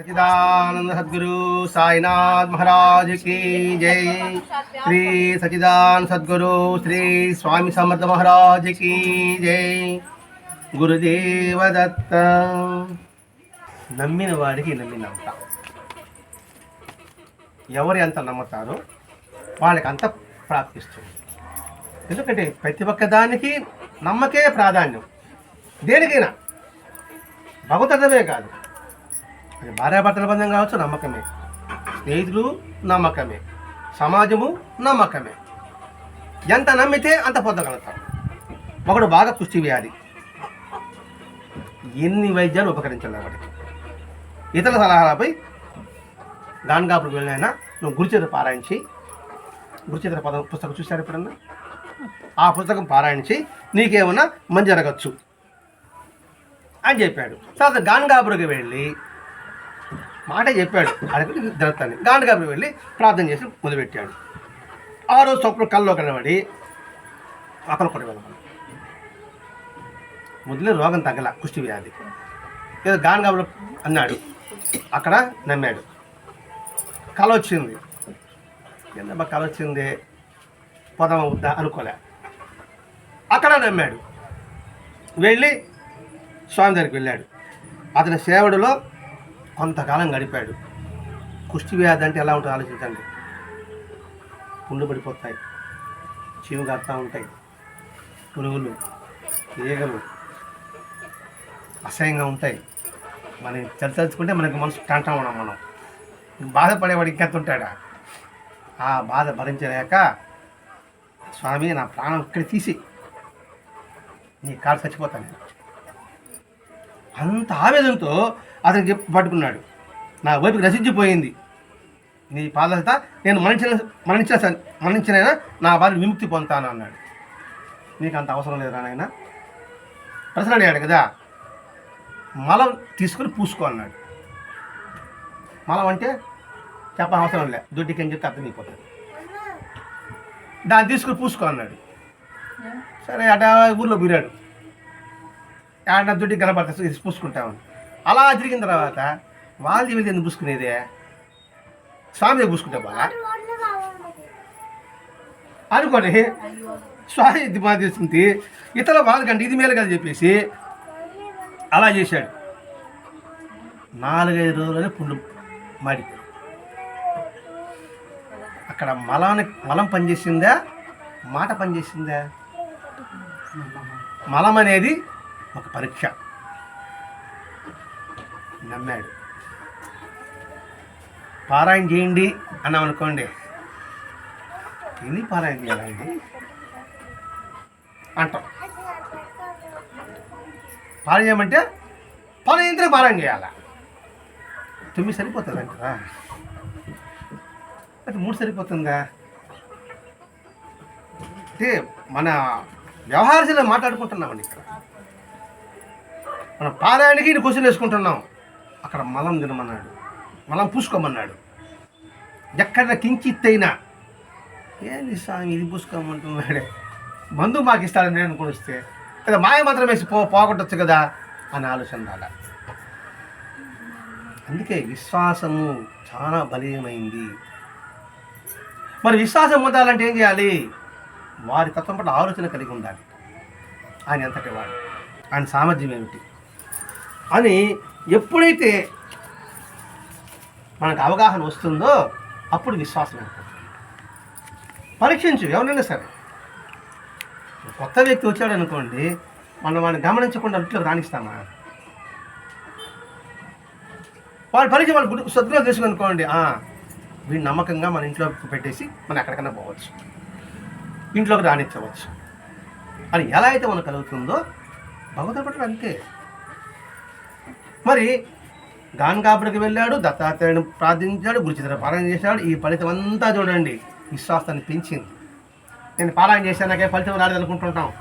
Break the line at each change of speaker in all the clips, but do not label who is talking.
సచిదానంద సద్గురు సాయినాథ్ మహారాజ్కి జై. శ్రీ సచిదానంద సద్గురు శ్రీ స్వామి సమర్థ మహారాజ్కి జై. గురుదేవ దత్త నమ్మిన వాడికి నమ్మినంత. ఎవరు ఎంత నమ్ముతారో వాళ్ళకి అంత ప్రాప్తిస్తుంది. ఎందుకంటే ప్రతి ఒక్క దానికి నమ్మకే ప్రాధాన్యం. దేనికైనా. భగవతమే కాదు. అది భార్యాభర్తల బంధం కావచ్చు నమ్మకమే. స్నేహితులు నమ్మకమే. సమాజము నమ్మకమే. ఎంత నమ్మితే అంత పొందగలుగుతాం. ఒకడు బాగా కుష్టి వ్యాధి ఎన్ని వైద్యాలు ఉపకరించాలి వాడికి? ఇతర సలహాలపై గాన్గాపుడు వెళ్ళినైనా నువ్వు గురుచరిత్ర పారాయణించి గురుచరిత్ర పదం పుస్తకం చూశారు ఎప్పుడన్నా? ఆ పుస్తకం పారాయణించి నీకేమన్నా మంచి జరగచ్చు. అని చెప్పాడు. తర్వాత గాన్గాపురికి వెళ్ళి మాట చెప్పాడు. అడిగి జరుగుతాను గాంధీగారికి వెళ్ళి ప్రార్థన చేసి మొదలుపెట్టాడు. ఆ రోజు స్వప్నం కళ్ళలో కనబడి అక్కడ కొట్టి వెళ్ళమని మొదలు రోగం తగ్గల కుష్టి వ్యాధి. ఏదో గాంధీగాబులు అన్నాడు. అక్కడ నమ్మాడు. కళ వచ్చింది. ఎందమ్మా కళ వచ్చింది? పొదమ వద్దా అనుకోలే. అక్కడ నమ్మాడు. వెళ్ళి స్వామి దగ్గరికి వెళ్ళాడు. అతని సేవడులో కొంతకాలం గడిపాడు. కుష్టి వ్యాధి అంటే ఎలా ఉంటుందో ఆలోచించండి. పుండు పడిపోతాయి. చీము కడతా ఉంటాయి. పురుగులు ఈగలు అసహ్యంగా ఉంటాయి. మనం తలుచుకుంటే మనకి మనసు టంటం ఉన్నాం మనం. బాధపడేవాడు ఇంకెంత ఉంటాడా? ఆ బాధ భరించలేక స్వామి నా ప్రాణం ఇక్కడ తీసి నీ కాలు చచ్చిపోతాను. నేను. అంత ఆవేదనతో అతనికి పట్టుకున్నాడు. నా వైపుకి నశించిపోయింది. నీ పాదత నేను మరణించిన మరణించిన స- మరణించినైనా నా బాధ విముక్తి పొందుతాను అన్నాడు. నీకు అంత అవసరం లేదు నాయన. ప్రశ్న అడిగాడు కదా. మలం తీసుకొని పూసుకో అన్నాడు. మలం అంటే చెప్ప అవసరం లే. దుడ్డికి అని చెప్తే అర్థం అయిపోతుంది. దాన్ని తీసుకుని పూసుకో అన్నాడు. సరే అట ఊర్లో బిరాడు. ఆడ గలపడతా ఇది పూసుకుంటామని అలా తిరిగిన తర్వాత వాళ్ళది వీళ్ళది ఎందుకు పూసుకునేదే? స్వామి దగ్గర పూసుకుంటే బాగా అనుకోని స్వామి ఇది బాగా ఇతర వాళ్ళకంటే కంటే ఇది మేలు కదా చెప్పేసి అలా చేశాడు. నాలుగైదు రోజులనే పుండు మాడి. అక్కడ మలానికి మలం పనిచేసిందా? మాట పనిచేసిందా? మలం అనేది ఒక పరీక్ష. నమ్మాడు. పారాయణ చేయండి అన్నాం అనుకోండి. ఎన్ని పారాయణ చేయాలండి అంటాం. పారాయణ చేయమంటే పారాయణ పారాయణ చేయాలా? తొమ్మిది సరిపోతుంది అంటారా అది మూడు సరిపోతుందా? అంటే మన వ్యవహారశీల మాట్లాడుకుంటున్నామండి ఇక్కడ. మనం పారాయణకి క్వశ్చన్ వేసుకుంటున్నాం. అక్కడ మలం తినమన్నాడు. మలం పూసుకోమన్నాడు. ఎక్కడ కించిత్తైనా. ఏంది స్వామి ఇది పూసుకోమంటున్నాడే? మందు మాకు ఇస్తాడని నేను కొనిస్తే కదా మాయ మాత్రం వేసి పో పోగొట్టచ్చు కదా అని ఆలోచన రాల. అందుకే విశ్వాసము చాలా బలీయమైంది. మరి విశ్వాసం పొందాలంటే ఏం చేయాలి? వారి తత్వం పట్ల ఆలోచన కలిగి ఉండాలి. ఆయన ఎంతటి వాడు? ఆయన సామర్థ్యం ఏమిటి? అని ఎప్పుడైతే మనకు అవగాహన వస్తుందో అప్పుడు విశ్వాసం పరీక్షించు ఎవరైనా సరే. కొత్త వ్యక్తి వచ్చాడు అనుకోండి మనం వాడిని గమనించకుండా ఇంట్లోకి రాణిస్తామా? వాళ్ళు పరీక్ష వాళ్ళు గుడి సద్గులో తెలుసుకనుకోండి వీడు నమ్మకంగా మన ఇంట్లో పెట్టేసి మనం ఎక్కడికైనా పోవచ్చు. ఇంట్లోకి రాణించవచ్చు. అని ఎలా అయితే మనకు కలుగుతుందో భగవతుడి అంతే. మరి గాన్గాపుడికి వెళ్ళాడు దత్తాత్రేయుడు ప్రార్థించాడు గురుచిత్ర పారాయణ చేశాడు. ఈ ఫలితం అంతా చూడండి విశ్వాసాన్ని పెంచింది. నేను పారాయణ చేశాను నాకే ఫలితం రాలేదు అనుకుంటుంటాం.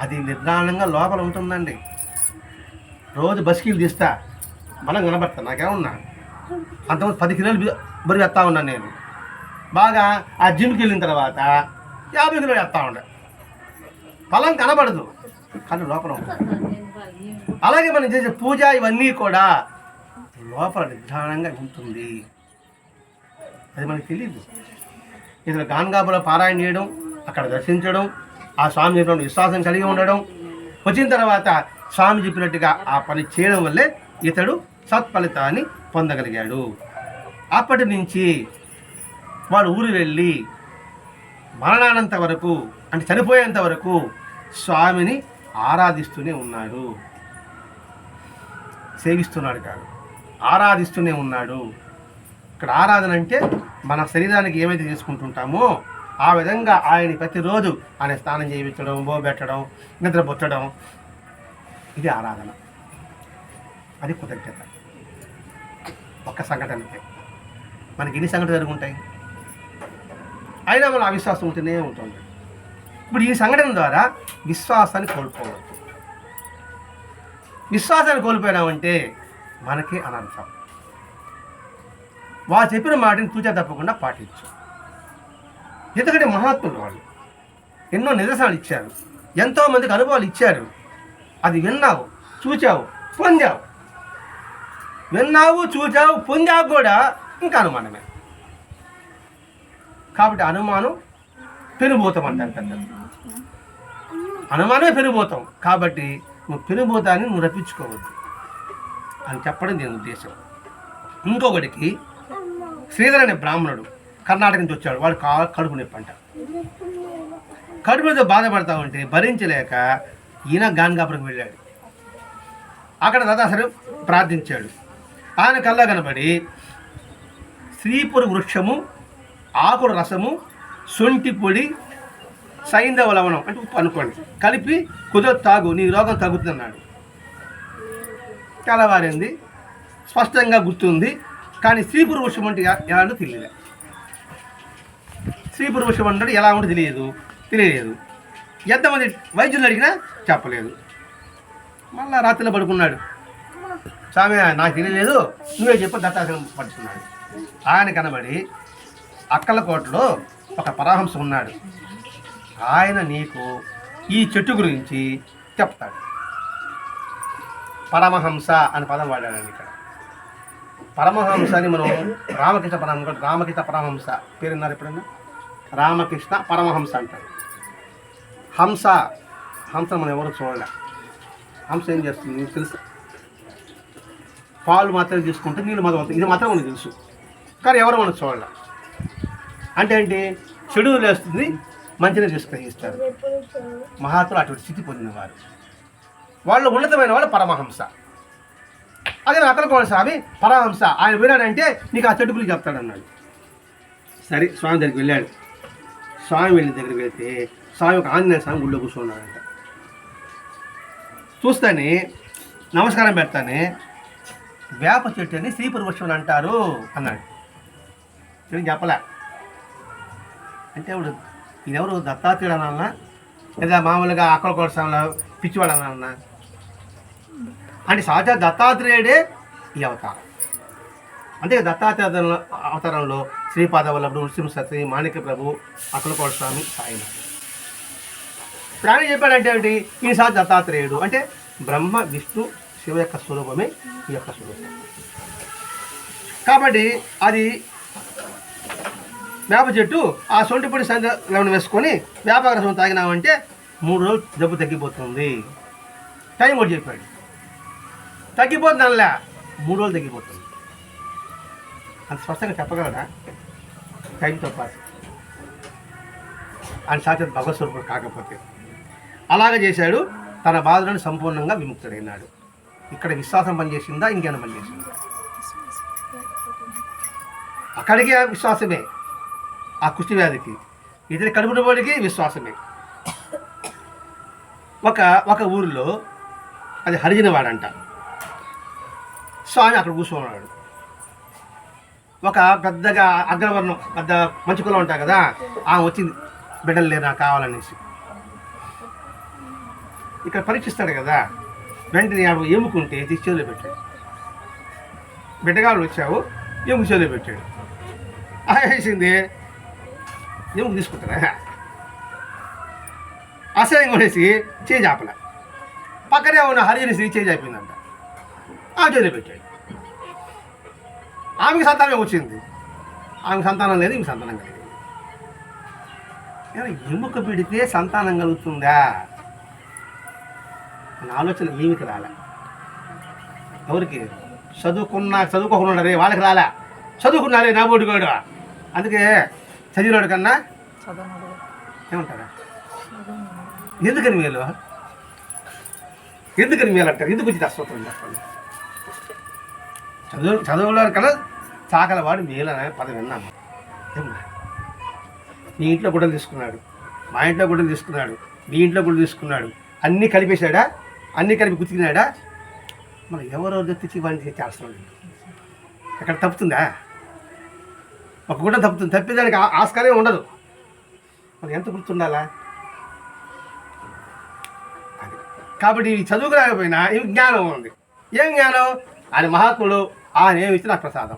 అది నిర్ధారణంగా లోపల ఉంటుందండి. రోజు బస్కీలు తీస్తా మనం కనబడతా నాకేమున్నా? అంతకుముందు పది కిలోలు బి- బరువు ఎత్తా ఉన్నాను నేను. బాగా ఆ జిమ్కి వెళ్ళిన తర్వాత యాభై కిలోలు ఎత్తా ఉండే. ఫలం కనబడదు కానీ లోపల ఉంటుంది. అలాగే మనం చేసే పూజ ఇవన్నీ కూడా లోపల నిదానంగా ఉంటుంది. అది మనకు తెలియదు ఇతను గాన్గాబులో పారాయణ చేయడం అక్కడ దర్శించడం ఆ స్వామి చెప్పిన విశ్వాసం కలిగి ఉండడం వచ్చిన తర్వాత స్వామి చెప్పినట్టుగా ఆ పని చేయడం వల్లే ఇతడు సత్ఫలితాన్ని పొందగలిగాడు. అప్పటి నుంచి వాడు ఊరు వెళ్ళి మరణానంత వరకు అంటే చనిపోయేంత వరకు స్వామిని ఆరాధిస్తూనే ఉన్నాడు. సేవిస్తున్నాడు కాదు. ఆరాధిస్తూనే ఉన్నాడు. ఇక్కడ ఆరాధన అంటే మన శరీరానికి ఏమైతే చేసుకుంటుంటామో ఆ విధంగా ఆయన ప్రతిరోజు ఆయన స్నానం చేయించడం బోబెట్టడం నిద్రపుచ్చడం ఇది ఆరాధన. అది కృతజ్ఞత. ఒక్క సంఘటనకే మనకి ఎన్ని సంఘటనలు జరుగుంటాయి? అయినా మన అవిశ్వాసం ఉంటూనే ఉంటుంది. ఇప్పుడు ఈ సంఘటన ద్వారా విశ్వాసాన్ని కోల్పోవచ్చు విశ్వాసాన్ని కోల్పోయినామంటే మనకి అనర్థం వాళ్ళు చెప్పిన మాటని తూచా తప్పకుండా పాటించు. ఎందుకంటే మహాత్ములు వాళ్ళు ఎన్నో నిదర్శనాలు ఇచ్చారు. ఎంతోమందికి అనుభవాలు ఇచ్చారు. అది విన్నావు చూచావు పొందావు. విన్నావు చూచావు పొందావు కూడా ఇంకా అనుమానమే. కాబట్టి అనుమానం పెనుభూతం అంటారు పెద్దలు అనుమానమే పెనుభూతం. కాబట్టి నువ్వు పెనుభూతాన్ని నువ్వు రప్పించుకోవద్దు. అని చెప్పడం దీని ఉద్దేశం. ఇంకొకటికి శ్రీధర్ అనే బ్రాహ్మణుడు కర్ణాటక నుంచి వచ్చాడు. వాడు కా కడుపు నొప్పి అంట. కడుపుతో బాధపడతా ఉంటే భరించలేక ఈయన గాన్గాపురం వెళ్ళాడు. అక్కడ దాదాసరి ప్రార్థించాడు. ఆయన కల్లా కనబడి శ్రీపురు వృక్షము ఆకుల రసము శొంఠి పొడి సైంధవ లవణం అంటే ఉప్పు అనుకోండి. కలిపి కుదరదు తాగు నీ రోగం తగ్గుతుందన్నాడు. తెల్లవారింది స్పష్టంగా గుర్తుంది కానీ స్త్రీ వృక్షం అంటే ఎలా అంటే తెలియదు శ్రీపురు వృక్షం అంటే ఎలా ఉంటే తెలియదు తెలియలేదు. ఎంతమంది వైద్యులు అడిగినా చెప్పలేదు. మళ్ళా రాత్రిలో పడుకున్నాడు. స్వామి నాకు తెలియలేదు నువ్వే చెప్పి దత్తాసనం పడుతున్నాడు ఆయన కనబడి అక్కలకోటలో ఒక పరాహంస ఉన్నాడు ఆయన నీకు ఈ చెట్టు గురించి చెప్తాడు. పరమహంస అనే పదం వాడాడండి ఇక్కడ. పరమహంస అని మనం రామకృష్ణ పరమహంస రామకృష్ణ పరమహంస పేరున్నారు ఎప్పుడన్నా? రామకృష్ణ పరమహంస అంటారు. హంస హంస మనం ఎవరు చూడలే. హంస ఏం చేస్తుంది నీకు తెలుసు? పాలు మాత్రమే తీసుకుంటే నీళ్ళు మాత్రం ఇది మాత్రం మనకు తెలుసు. కానీ ఎవరు మనం చూడలే. అంటే ఏంటి? చెడు లేస్తుంది మంచిని తీసుగ్రహిస్తారు మహాత్ములు అటువంటి స్థితి పొందినవారు. వాళ్ళు ఉన్నతమైన వాళ్ళు పరమహంస. అదే అక్కలకోవాలి స్వామి పరమహంస. ఆయన విన్నాడంటే నీకు ఆ చెట్టు గురించి చెప్తాడన్నాడు. సరే స్వామి దగ్గరికి వెళ్ళాడు. స్వామి వెళ్ళిన దగ్గరికి వెళ్తే స్వామి ఒక ఆంజనేయ స్వామి గుళ్ళో కూర్చున్నాడంట. చూస్తానే నమస్కారం పెడతానే వేప చెట్టు అని శ్రీపురువృక్షం అంటారు అన్నాడు. నేను చెప్పలే. అంటే ఇప్పుడు ఈయనెవరు? దత్తాత్రేయుడు అన్న లేదా మామూలుగా అక్కడ కొడసాంలో పిచ్చివాడు అన్న అంటే సహజ దత్తాత్రేయుడే ఈ అవతారం. అంటే దత్తాత్రేయ అవతారంలో శ్రీపాద వల్లభుడు నృసింహ మాణిక్య ప్రభు అక్కలకోట స్వామి సాయినాథ్ ప్రాణి చెప్పాడంటే ఏమిటి? ఈ సహజ దత్తాత్రేయుడు. అంటే బ్రహ్మ విష్ణు శివ యొక్క స్వరూపమే ఈ యొక్క స్వరూపం. కాబట్టి అది వేప చెట్టు ఆ సొంటిపొడి లెవెన్ వేసుకొని వేప రసం తాగినామంటే మూడు రోజులు జబ్బు తగ్గిపోతుంది. టైం కూడా చెప్పాడు. తగ్గిపోతుంది అనలే మూడు రోజులు తగ్గిపోతుంది. అంత స్పష్టంగా చెప్పగలరా? టైంతో పాటు. ఆయన సాక్షాత్ భగవత్ స్వరూపుడు కాకపోతే. అలాగే చేశాడు. తన బాధలను సంపూర్ణంగా విముక్తుడైనాడు. ఇక్కడ విశ్వాసం పనిచేసిందా? ఇంకేమైనా పనిచేసిందా? అక్కడికే విశ్వాసమే. ఆ కుష్టి వ్యాధికి. ఇతని కడుపు విశ్వాసమే. ఒక ఒక ఊరిలో అది హరిజన వాడంట స్వామి అక్కడ కూర్చున్నాడు ఒక పెద్దగా అగ్రవర్ణం పెద్ద మంచి కులం ఉంటాయి కదా ఆమె వచ్చింది. బిడ్డలు లేనా కావాలనేసి. ఇక్కడ పరీక్షిస్తాడు కదా. వెంటనే ఆమె ఎముకుంటే తీసి చేతిలో పెట్టాడు. బిడ్డగాడు వచ్చావు ఎముకు చేతిలో పెట్టాడు? ఆ వేసింది ఎముకు తీసుకుంటారా? అసహ్యం కొనేసి చేంజ్ ఆపలే. పక్కనే ఉన్న హరిజని శ్రీ చేంజ్ అయిపోయిందంట. ఆ చేతిలో పెట్టాడు ఆమెకి సంతానం వచ్చింది. ఆమెకు సంతానం లేదు ఈమె సంతానం కలిగింది. ఎముక పెడితే సంతానం కలుగుతుందా? నా ఆలోచన ఈమెకి రాలే. ఎవరికి? చదువుకున్నా చదువుకోకుండా రే వాళ్ళకి రాలే. చదువుకున్నారే నా బోడిగాడు అందుకే చదివినాడు కన్నా ఏమంటారా? ఎందుకని మేలు? ఎందుకని మేలు అంటారు? ఎందుకు వచ్చి అస్వత్వం చెప్పండి. చదువు చదువులో కన్నా చాకలవాడు మేలు అనే పదం విన్నాము ఏమ్మా? మీ ఇంట్లో గుడ్డలు తీసుకున్నాడు. మా ఇంట్లో గుడ్డలు తీసుకున్నాడు. మీ ఇంట్లో గుడ్డలు తీసుకున్నాడు. అన్నీ కలిపేశాడా? అన్నీ కలిపి గుతికినాడా? మరి ఎవరో తెచ్చి వాడిని చేస్తాం ఎక్కడ తప్పుతుందా? ఒక గుడ్డ తప్పుతుంది. తప్పేదానికి ఆ- ఆస్కారం ఉండదు. మరి ఎంత గుర్తుండాలా? అది. కాబట్టి ఇవి చదువుకు రాకపోయినా ఈ జ్ఞానం ఉంది. ఏం జ్ఞానం? ఆయన మహాత్ముడు ఆయన ఏమి నాకు ప్రసాదం.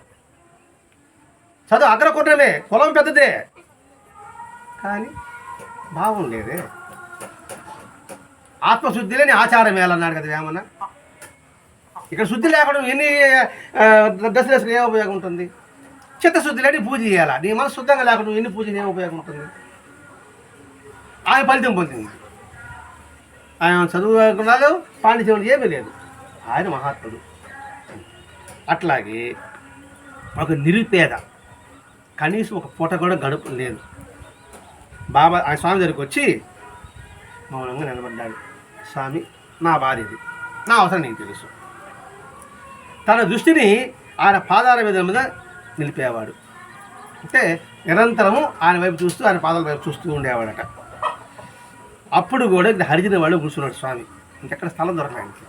చదువు అగ్రకుట్రమే కులం పెద్దదే. కానీ బాగుండేదే ఆత్మశుద్ధి లేని ఆచారం వేయాలన్నాడు కదా ఏమన్నా ఇక్కడ శుద్ధి లేకుండా ఎన్ని దశ దశలు ఏ ఉపయోగం ఉంటుంది? చిత్తశుద్ధి లేని పూజ చేయాలా? నీ మనసు శుద్ధంగా లేకుండా ఎన్ని పూజలు ఏమి ఉపయోగం ఉంటుంది? ఆయన ఫలితం పొందింది. ఆయన చదువుకున్నాడు పాండిత్యం ఏమీ లేదు. ఆయన మహాత్ముడు. అట్లాగే ఒక నిరుపేద కనీసం ఒక పూట కూడా గడుపు లేదు. బాబా ఆయన స్వామి దగ్గరికి వచ్చి మౌనంగా నిలబడ్డాడు. స్వామి నా బాధ ఇది. నా అవసరం నీకు తెలుసు. తన దృష్టిని ఆయన పాదాల మీద మీద నిలిపేవాడు. అంటే నిరంతరము ఆయన వైపు చూస్తూ ఆయన పాదాల వైపు చూస్తూ ఉండేవాడట. అప్పుడు కూడా ఇది హరిజన వాళ్ళు కూర్చున్నాడు స్వామి. ఇంకెక్కడ స్థలం దొరకడానికి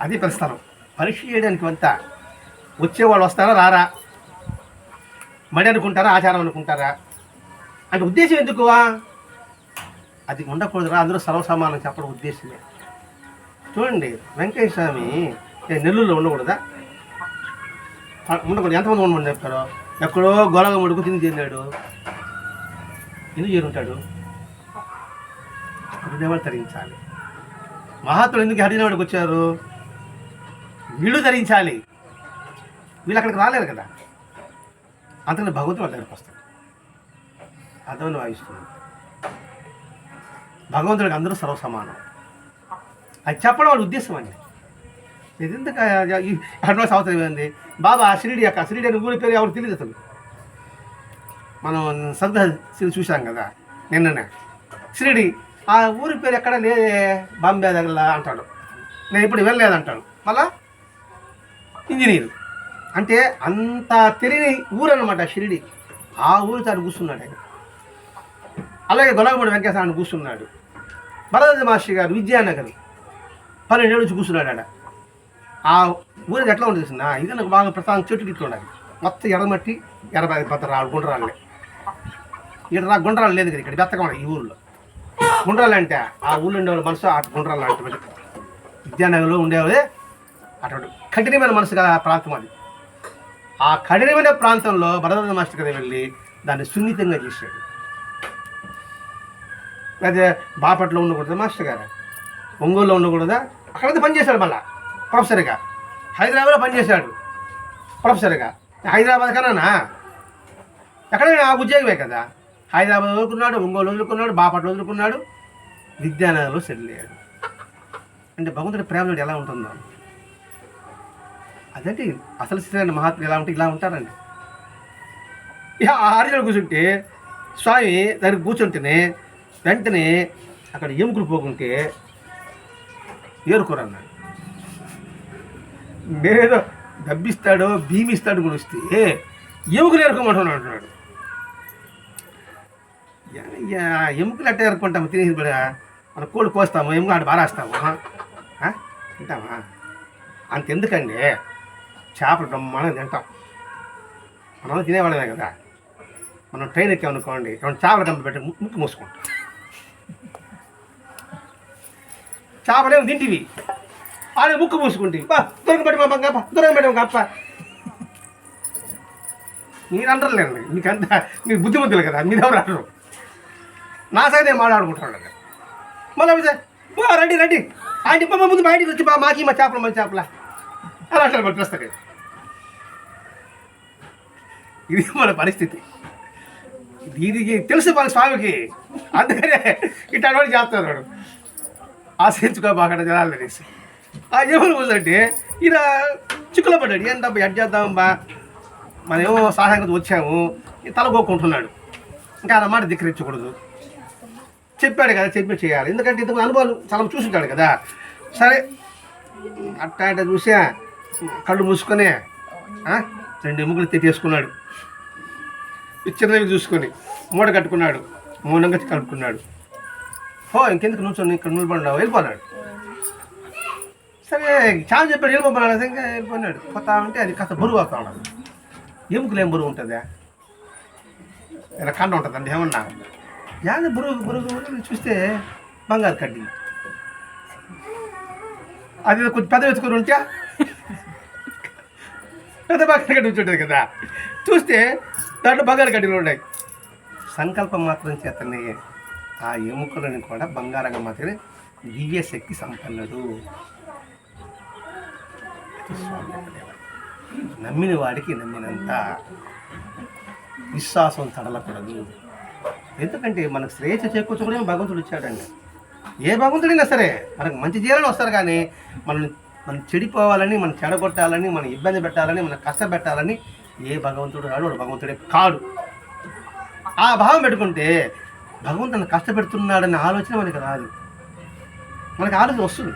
అది అది స్థలం. పరీక్ష చేయడానికి అంత వచ్చేవాళ్ళు వస్తారా రారా? మడి అనుకుంటారా ఆచారం అనుకుంటారా? అంటే ఉద్దేశం ఎందుకు? అది ఉండకూడదురా అందరూ సర్వసమానం చెప్పడం ఉద్దేశమే. చూడండి వెంకయ్య స్వామి నెల్లూరులో ఉండకూడదా? ఉండకూడదు ఎంతమంది ఉండమని చెప్తారు ఎక్కడో గొలగ ముడుకు తిని తిన్నాడు ఎందుకు చేరుంటాడు హరిదేవాడు ధరించాలి మహాత్ములు ఎందుకు హరిజనవాడికి వచ్చారు? వీళ్ళు ధరించాలి వీళ్ళు అక్కడికి రాలేరు కదా. అంతకని భగవంతుడు వాళ్ళ దగ్గరికి వస్తాడు. అర్థమని వాయిస్తుంది భగవంతుడికి అందరూ సర్వసమానం. అది చెప్పడం వాళ్ళ ఉద్దేశం అండి. ఇది ఎందుకు ఈ అడ్వాన్స్ అవసరం ఏంది బాబా షిరిడి యొక్క షిరిడి అని ఊరి పేరు ఎవరు తెలియదు అసలు. మనం సద్ద చూసాం కదా నిన్ననే. షిరిడి ఆ ఊరి పేరు ఎక్కడ లేదే బాంబే దగ్గర అంటాడు. నేను ఇప్పుడు వెళ్ళలేదంటాడు మళ్ళా? ఇంజనీర్. అంటే అంత తెలియని ఊరు అనమాట షిరిడి. ఆ ఊరు తాను కూర్చున్నాడు ఆయన. అలాగే గొలగమూడి వెంకటేశ్వరాన్ని కూర్చున్నాడు. భరద్వాజ మహర్షి గారు విద్యానగర్ పన్నెండేళ్ళు నుంచి కూర్చున్నాడు ఆడ. ఆ ఊరికి ఎట్లా ఉంది తెలిసిన ఇది నాకు బాగా ప్రధాన చెట్టు గిట్లు ఉండాలి. మొత్తం ఎర్రమట్టి ఎర్ర పత్ర రాళ్ళు గుండ్రాళ్ళే. ఇక్కడ నాకు గుండ్రాలు లేదు కదా ఇక్కడ బెత్తగా ఈ ఊళ్ళో గుండ్రాలు అంటే ఆ ఊళ్ళో ఉండేవాళ్ళ మనసు ఆ గుండ్రాలు అంటే విద్యానగర్లో ఉండేవాళ్ళే అటువంటి కఠినమైన మనసు కదా ప్రాంతం అది. ఆ కఠినమైన ప్రాంతంలో భరద్వాజ మాస్టర్ గారు వెళ్ళి దాన్ని సున్నితంగా చేశాడు. అదే బాపట్లో ఉండకూడదు మాస్టర్ గారు? ఒంగోలులో ఉండకూడదా? అక్కడైతే పనిచేశాడు మళ్ళీ. ప్రొఫెసర్గా. హైదరాబాద్లో పనిచేశాడు. ప్రొఫెసర్గా. హైదరాబాద్ కన్నానా? ఎక్కడైనా ఉద్యోగమే కదా. హైదరాబాద్ వదులుకున్నాడు ఒంగోలు వదులుకున్నాడు బాపట్ల వదులుకున్నాడు. విద్యానగర్లో సెటిల్ అయ్యాడు. అంటే భగవంతుడి ప్రేమ ఎలా ఉంటుందో. అదంటే? అసలు శ్రీరాని మహాత్ములు ఎలా ఉంటే ఇలా ఉంటారండి. ఇక ఆర్యలు కూర్చుంటే స్వామి దానికి కూర్చుంటేనే వెంటనే అక్కడ ఎముకలు పోకుంటే ఏరుకోరన్నాడు నేనేదో డబ్బిస్తాడో భీమిస్తాడు కూడా వస్తే ఎముకలు ఏరుకోమంటున్నాడు అంటున్నాడు. ఎముకలు అట్ట ఏరుకుంటాము తినేసి కూడా మన కోడి కోస్తాము ఎముక అటు బారేస్తాము తింటామా? అంతెందుకండి చేపలు మనం తింటాం. మనం తినేవాళ్ళమే కదా. మనం ట్రైన్ ఎక్కామనుకోండి ఏమైనా చేపల కంప పెట్టి ముక్కు మూసుకుంటాం. చేపలేమో తింటివి. ఆడ ముక్కు మూసుకుంటివి బా దొరక పెట్టి మా గప్ప? దొరక పెట్టి గప్ప? మీరు అంటారులేండి మీకంత మీరు బుద్ధిమంతులు కదా మీరు ఎవరు అంటారు? నా సైడ్ నేను మాట్లాడుకుంటాను కదా. మళ్ళీ బా రండి రండి. ఆంటీ బాబా ముందు బయటికి వచ్చి బా మాకి మా చేపలు మంచి చేపల. అలా అట్లా మరి ప్రస్తుతం ఇది మన పరిస్థితి. దీనికి తెలుసు మన స్వామికి. అందుకనే ఇట్లా చేస్తాడు వాడు ఆశ్రయించుకోబాకండి జనాలు అనేసి. ఆ ఏమని కూర్చోంటే ఈయన చిక్కులో పడ్డాడు ఏంటబ్బా ఎడ్ చేద్దాం బా? మనం ఏమో సహాయంగా వచ్చాము. ఈ తల ఇంకా ఆ మాట ధిక్కరించకూడదు. చెప్పాడు కదా చెప్పి చేయాలి. ఎందుకంటే ఇంతకు అనుభవాలు చాలా చూసుంటాడు కదా. సరే అట్టా ఇట్ట చూసా కళ్ళు మూసుకొని రెండు ఎముకలు తెట్టేసుకున్నాడు. చిన్నవి చూసుకొని మూట కట్టుకున్నాడు. మౌనంగా కలుపుకున్నాడు. హో ఇంకెందుకు నుంచొని ఇక్కడ నిలబడినావు వెళ్ళిపోన్నాడు. సరే చాలా చెప్పాడు వెళ్ళిపోతున్నాడు ఇంకా వెళ్ళిపోయినాడు. పోతా ఉంటే అది కాస్త బరువు అవుతా ఉన్నాడు ఎముకలు ఏం బరువు ఉంటుందా? ఇలా కండ ఉంటుందండి ఏమన్నా? యాద బరువు బరువు చూస్తే బంగారు కడ్డీ. అది కొంచెం పెద్ద వెతుకుని ఉంటే పెద్ద బంగారు కడ్డీ ఉంచుంటుంది కదా. చూస్తే దాంట్లో బంగారు కడ్డీలు ఉన్నాయి. సంకల్పం మాత్రం చేతనే ఆ ఎముకలను కూడా బంగారంగా మాత్రమే దివ్య శక్తి సంపన్నుడు. స్వామి అనేవాడు. నమ్మిన వాడికి నమ్మినంత విశ్వాసం తడలకూడదు. ఎందుకంటే మనకు శ్రేయస్సు చేకూర్చుకోవడం భగవంతుడు ఇచ్చాడండి ఏ భగవంతుడైనా సరే మనకు మంచి జీవనం వస్తారు కానీ మనం మనం చెడిపోవాలని మనం చెడగొట్టాలని మనం ఇబ్బంది పెట్టాలని మనం కష్టపెట్టాలని ఏ భగవంతుడు రాడు వాడు భగవంతుడే కాడు. ఆ భావం పెట్టుకుంటే భగవంతుని కష్టపెడుతున్నాడనే ఆలోచన మనకి రాదు. మనకి ఆలోచన వస్తుంది.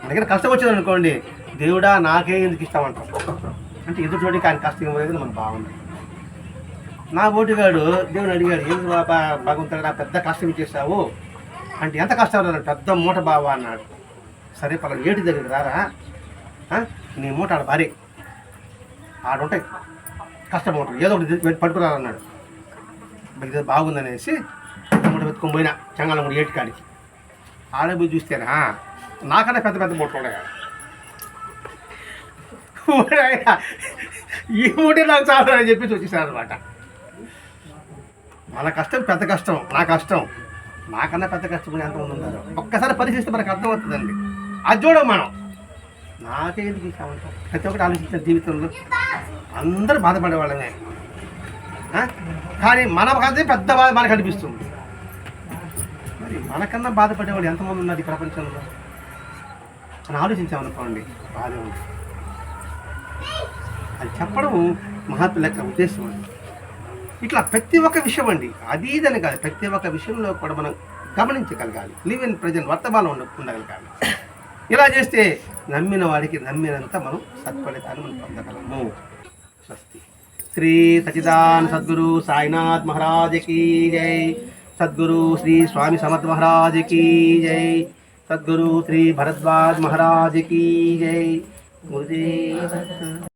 మన దగ్గర కష్టం వచ్చింది అనుకోండి దేవుడా నాకే ఎందుకు ఇష్టం అంటాం అంటే చోటికి ఆయన కష్టం ఇవ్వలేదు మనకు బాగుంది. నా ఓటుగాడు దేవుని అడిగాడు ఎందుకు బాబా భగవంతుడు నా పెద్ద కష్టం ఇచ్చేసావు అంటే ఎంత కష్టం అన్నాడు పెద్ద మూట బావా అన్నాడు. సరే పలానా ఏటి దగ్గరికి రారా? నీ మూట ఆడ భారీ ఆడుంటాయి. కష్టం మూట ఏదో ఒకటి పట్టుకురాలన్నాడు ఇది బాగుందనేసి మూట వెతుకొని పోయినా చెంగాలమ్మడి ఏటి ఏటికాడికి. ఆడబోయి చూస్తేనా? నాకన్నా పెద్ద పెద్ద మూటలు ఉన్నాయి ఈ మూటే నాకు చాలా అని చెప్పి వచ్చేసాడు అనమాట మన కష్టం పెద్ద కష్టం నా కష్టం. నాకన్నా పెద్ద కష్టం ఎంతమంది ఉన్నారు? ఒక్కసారి పరిశీలిస్తే మనకు అర్థమవుతుందండి. అది చూడం మనం. నాకే ఎందుకు ప్రతి ఒక్కటి ఆలోచించిన జీవితంలో అందరూ బాధపడే వాళ్ళమే కానీ మన బాధే పెద్ద బాధ మనకు అనిపిస్తుంది. మరి మనకన్నా బాధపడేవాళ్ళు ఎంతమంది ఉన్నారు ఈ ప్రపంచంలో? అని ఆలోచించామనుకోండి బాధ ఉంది అది చెప్పడం మహాత్ముల యొక్క ఉద్దేశం అండి ఇట్లా ప్రతి ఒక్క విషయం అండి అది ఇదని కాదు ప్రతి ఒక్క విషయంలో కూడా మనం గమనించగలగాలి. లివ్ ఇన్ ప్రజెంట్ వర్తమానం ఉండగలగాలి. ఇలా చేస్తే నమ్మిన వాడికి నమ్మినంత మనం సత్ఫలితాన్ని మనం పొందగలము. స్వస్తి. శ్రీ సచిదాన్ సద్గురు సాయినాథ్ మహారాజ్ కీ జై. సద్గురు శ్రీ స్వామి సమత్ మహారాజ్ కీ జై. సద్గురు శ్రీ భరద్వాజ్ మహారాజ్ కీ జై. గురుదేవ